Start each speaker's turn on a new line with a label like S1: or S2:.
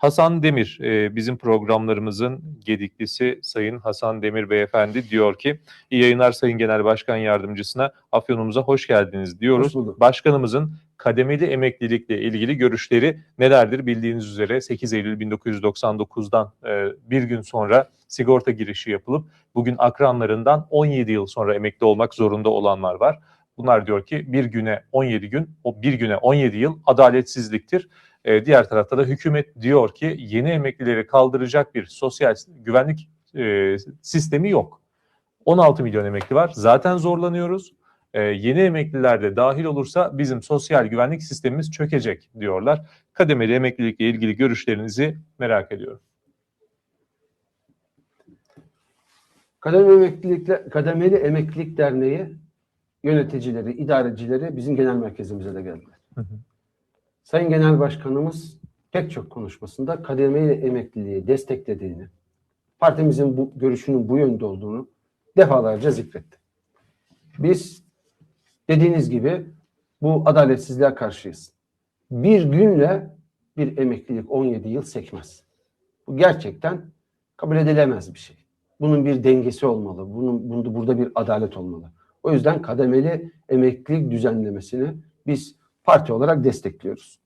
S1: Hasan Demir, e, bizim programlarımızın gediklisi Sayın Hasan Demir Beyefendi diyor ki, iyi yayınlar Sayın Genel Başkan Yardımcısına, Afyonumuza hoş geldiniz diyoruz.
S2: Hoş.
S1: Başkanımızın kademeli emeklilikle ilgili görüşleri nelerdir? Bildiğiniz üzere 8 Eylül 1999'dan e, bir gün sonra sigorta girişi yapılıp bugün akranlarından 17 yıl sonra emekli olmak zorunda olanlar var. Bunlar diyor ki bir güne 17 gün, o bir güne 17 yıl adaletsizliktir. E, diğer tarafta da hükümet diyor ki yeni emeklileri kaldıracak bir sosyal güvenlik e, sistemi yok. 16 milyon emekli var. Zaten zorlanıyoruz. E, yeni emekliler de dahil olursa bizim sosyal güvenlik sistemimiz çökecek diyorlar. Kademeli emeklilikle ilgili görüşlerinizi merak ediyorum.
S2: Kademeli Emeklilikle, Kademeli Emeklilik Derneği yöneticileri, idarecileri bizim genel merkezimize de geldiler.
S1: Hı hı.
S2: Sayın Genel Başkanımız pek çok konuşmasında kademeli emekliliği desteklediğini, partimizin bu görüşünün bu yönde olduğunu defalarca zikretti. Biz dediğiniz gibi bu adaletsizliğe karşıyız. Bir günle bir emeklilik 17 yıl sekmez. Bu gerçekten kabul edilemez bir şey. Bunun bir dengesi olmalı. Bunun bunda burada bir adalet olmalı. O yüzden kademeli emeklilik düzenlemesini biz parti olarak destekliyoruz.